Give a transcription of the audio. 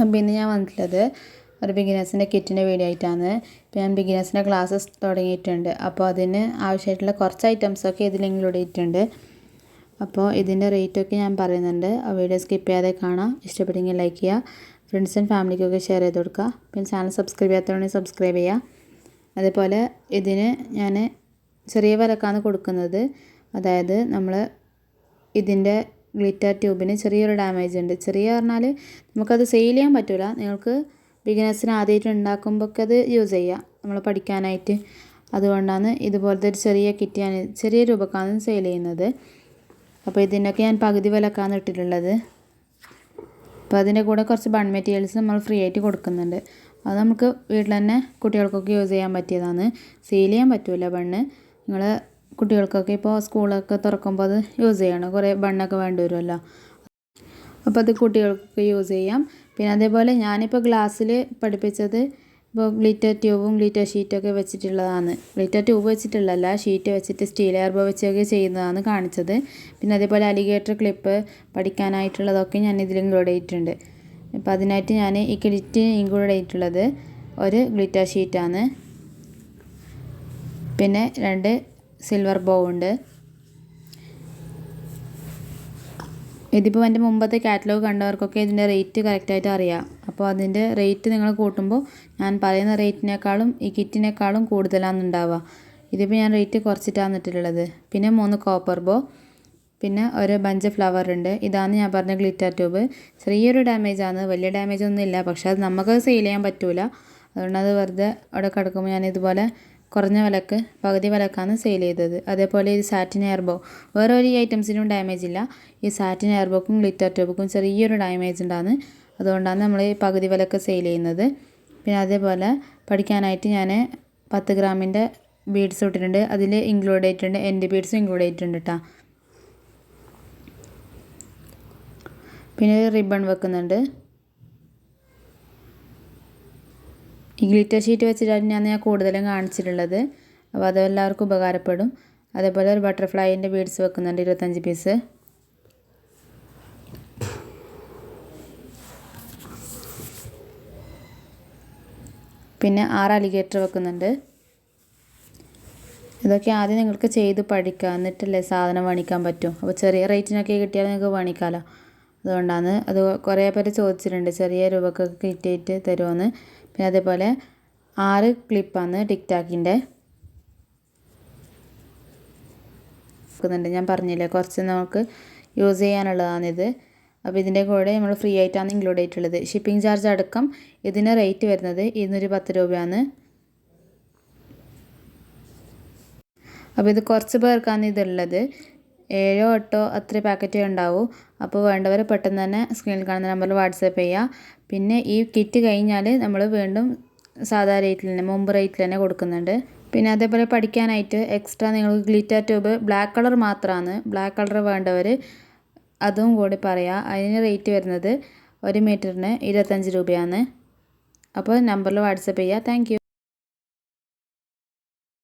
അപ്പോൾ ഇന്ന് ഞാൻ വന്നിട്ടുള്ളത് ഒരു ബിഗിനേഴ്സിന്റെ കിറ്റിന്റെ വീഡിയോ ആയിട്ടാണ്. ഇപ്പോൾ ഞാൻ ബിഗിനേഴ്സിന്റെ ക്ലാസ്സസ് തുടങ്ങിയിട്ടുണ്ട്. അപ്പോൾ അതിന് ആവശ്യമായിട്ടുള്ള കുറച്ച് ഐറ്റംസൊക്കെ ഇതിൽ ഇൻക്ലൂഡ് ചെയ്തിട്ടുണ്ട്. അപ്പോൾ ഇതിന്റെ റേറ്റൊക്കെ ഞാൻ പറയുന്നുണ്ട്. വീഡിയോ സ്കിപ്പ് ചെയ്യാതെ കാണാം. ഇഷ്ടപ്പെട്ടെങ്കിൽ ലൈക്ക് ചെയ്യുക. ഫ്രണ്ട്സ് ആൻഡ് ഫാമിലിക്കൊക്കെ ഷെയർ ചെയ്ത് കൊടുക്കുക. പിന്നെ ചാനൽ സബ്സ്ക്രൈബ് ചെയ്യാത്തതുകൊണ്ട് സബ്സ്ക്രൈബ് ചെയ്യുക. അതേപോലെ ഇതിന് ഞാൻ ചെറിയ വിലക്കാണ് കൊടുക്കുന്നത്. അതായത് നമ്മൾ ഇതിന്റെ ഗ്ലിറ്റർ ട്യൂബിന് ചെറിയൊരു ഡാമേജ് ഉണ്ട്. ചെറിയ പറഞ്ഞാൽ നമുക്കത് സെയിൽ ചെയ്യാൻ പറ്റില്ല നിങ്ങൾക്ക് ബിഗിനേഴ്സിന് ആദ്യമായിട്ട് ഉണ്ടാക്കുമ്പോഴൊക്കെ അത് യൂസ് ചെയ്യാം. നമ്മൾ പഠിക്കാനായിട്ട്. അതുകൊണ്ടാണ് ഇതുപോലത്തെ ഒരു ചെറിയ കിറ്റ് ചെറിയ രൂപക്കാണ് സെയിൽ ചെയ്യുന്നത്. അപ്പോൾ ഇതിനൊക്കെ ഞാൻ പകുതി വിലക്കാണ് ഇട്ടിട്ടുള്ളത്. അപ്പോൾ അതിന്റെ കൂടെ കുറച്ച് ബൺ മെറ്റീരിയൽസ് നമ്മൾ ഫ്രീ ആയിട്ട് കൊടുക്കുന്നുണ്ട്. അത് നമുക്ക് വീട്ടിൽ തന്നെ കുട്ടികൾക്കൊക്കെ യൂസ് ചെയ്യാൻ പറ്റിയതാണ്. സെയിൽ ചെയ്യാൻ പറ്റില്ല ബണ്ണ്. നിങ്ങൾ കുട്ടികൾക്കൊക്കെ ഇപ്പോൾ സ്കൂളൊക്കെ തുറക്കുമ്പോൾ അത് യൂസ് ചെയ്യണം. കുറേ ബണ്ണൊക്കെ വേണ്ടി വരുമല്ലോ. അപ്പോൾ അത് കുട്ടികൾക്ക് യൂസ് ചെയ്യാം. പിന്നെ അതേപോലെ ഞാനിപ്പോൾ ഗ്ലാസ്സിൽ പഠിപ്പിച്ചത് ഇപ്പോൾ ഗ്ലിറ്റർ ട്യൂബും ഗ്ലിറ്റർ ഷീറ്റൊക്കെ വെച്ചിട്ടുള്ളതാണ്. ഗ്ലിറ്റർ ട്യൂബ് വെച്ചിട്ടുള്ളതല്ല ഷീറ്റ് വെച്ചിട്ട് സ്റ്റീൽ എയർബോ വെച്ചൊക്കെ ചെയ്യുന്നതാണ് കാണിച്ചത്. പിന്നെ അതേപോലെ അലിഗേറ്റർ ക്ലിപ്പ് പഠിക്കാനായിട്ടുള്ളതൊക്കെ ഞാൻ ഇതിൽ ഇൻക്ലൂഡ് ചെയ്തിട്ടുണ്ട്. അപ്പോൾ അതിനായിട്ട് ഞാൻ ഈ കിറ്റ് ഇൻക്ലൂഡ് ചെയ്തിട്ടുള്ളത് ഒരു ഗ്ലിറ്റർ ഷീറ്റാണ്. പിന്നെ രണ്ട് സിൽവർ ബോ ഉണ്ട്. ഇതിപ്പോൾ എന്റെ മുമ്പത്തെ കാറ്റലോഗ് കണ്ടവർക്കൊക്കെ ഇതിന്റെ റേറ്റ് കറക്റ്റായിട്ട് അറിയാം. അപ്പോൾ അതിന്റെ റേറ്റ് നിങ്ങൾ കൂട്ടുമ്പോൾ ഞാൻ പറയുന്ന റേറ്റിനേക്കാളും ഈ കിറ്റിനേക്കാളും കൂടുതലാണ് ഉണ്ടാവുക. ഇതിപ്പോൾ ഞാൻ റേറ്റ് കുറച്ചിട്ടാണ് ഇട്ടിട്ടുള്ളത് പിന്നെ മൂന്ന് കോപ്പർ ബോ പിന്നെ ഒരു ബഞ്ച് ഫ്ലവർ ഉണ്ട്. ഇതാണ് ഞാൻ പറഞ്ഞ ഗ്ലിറ്റർ ട്യൂബ് ചെറിയൊരു ഡാമേജ് ആണ്. വലിയ ഡാമേജ് ഒന്നും ഇല്ല പക്ഷേ അത് നമുക്ക് സെയിൽ ചെയ്യാൻ പറ്റില്ല അതുകൊണ്ട് അത് വെറുതെ അവിടെ കിടക്കുമ്പോൾ ഞാൻ ഇതുപോലെ കുറഞ്ഞ വിലക്ക് പകുതി വിലക്കാണ് സെയിൽ ചെയ്തത്. അതേപോലെ ഈ സാറ്റിൻ എയർബോ വേറെ ഒരു ഐറ്റംസിനും ഡാമേജ് ഇല്ല. ഈ സാറ്റിൻ എയർബോക്കും ഗ്ലിറ്റർ ട്യൂബുക്കും ചെറിയൊരു ഡാമേജ് ഉണ്ടാന്ന്. അതുകൊണ്ടാണ് നമ്മൾ ഈ പകുതി വിലക്ക് സെയിൽ ചെയ്യുന്നത്. പിന്നെ അതേപോലെ പഠിക്കാനായിട്ട് ഞാൻ പത്ത് ഗ്രാമിന്റെ ബീഡ്സ് ഇട്ടിട്ടുണ്ട്. അതിൽ ഇൻക്ലൂഡ് ചെയ്തിട്ടുണ്ട്. എന്റെ ബീഡ്സും ഇൻക്ലൂഡ് ചെയ്തിട്ടുണ്ട് കേട്ടോ പിന്നെ റിബൺ വെക്കുന്നുണ്ട്. ഈ ഗ്ലിറ്റർ ഷീറ്റ് വെച്ചിട്ടാണ് ഞാൻ ഞാൻ കൂടുതലും കാണിച്ചിട്ടുള്ളത്. അപ്പോൾ അത് എല്ലാവർക്കും ഉപകാരപ്പെടും. അതേപോലെ ഒരു ബട്ടർഫ്ലൈന്റെ ബീഡ്സ് വെക്കുന്നുണ്ട് ഇരുപത്തഞ്ച് പീസ്. പിന്നെ ആറ് അലിഗേറ്റർ വെക്കുന്നുണ്ട്. ഇതൊക്കെ ആദ്യം നിങ്ങൾക്ക് ചെയ്ത് പഠിക്കുക എന്നിട്ടല്ലേ സാധനം മേടിക്കാൻ പറ്റും. അപ്പോൾ ചെറിയ റേറ്റിനൊക്കെ കിട്ടിയാൽ നിങ്ങൾക്ക് മേടിക്കാമല്ലോ അതുകൊണ്ടാണ് അത് കുറേ പേര് ചോദിച്ചിട്ടുണ്ട് ചെറിയ രൂപക്കൊക്കെ കിട്ടിയിട്ട് തരുമോയെന്ന് പിന്നെ അതേപോലെ ആറ് ക്ലിപ്പാണ് ടിക് വെക്കുന്നുണ്ട് ഞാൻ പറഞ്ഞില്ലേ കുറച്ച് നമുക്ക് യൂസ് ചെയ്യാനുള്ളതാണിത് അപ്പോൾ ഇതിന്റെ കൂടെ നമ്മൾ ഫ്രീ ആയിട്ടാണ് ഇൻക്ലൂഡ് ആയിട്ടുള്ളത് ഷിപ്പിംഗ് ചാർജ് അടക്കം ഇതിന് റേറ്റ് വരുന്നത് ഇരുന്നൂറ്റി പത്ത് രൂപയാണ്. അപ്പോൾ ഇത് കുറച്ച് പേർക്കാണ് ഇതുള്ളത്. ഏഴോ എട്ടോ അത്ര പാക്കറ്റേ ഉണ്ടാവൂ. അപ്പോൾ വേണ്ടവർ പെട്ടെന്ന് തന്നെ സ്ക്രീനിൽ കാണുന്ന നമ്പറിൽ വാട്സാപ്പ് ചെയ്യുക പിന്നെ ഈ കിറ്റ് കഴിഞ്ഞാൽ നമ്മൾ വീണ്ടും സാധാ റേറ്റിൽ തന്നെ മുമ്പ് റേറ്റിൽ തന്നെ കൊടുക്കുന്നുണ്ട്. പിന്നെ അതേപോലെ പഠിക്കാനായിട്ട് എക്സ്ട്രാ നിങ്ങൾക്ക് ഗ്ലിറ്റർ ട്യൂബ് ബ്ലാക്ക് കളർ മാത്രമാണ് ബ്ലാക്ക് കളർ വേണ്ടവർ അതും കൂടി പറയാം. അതിന് റേറ്റ് വരുന്നത് ഒരു മീറ്ററിന് ഇരുപത്തഞ്ച് രൂപയാണ്. അപ്പോൾ നമ്പറിൽ വാട്സപ്പ് ചെയ്യുക താങ്ക്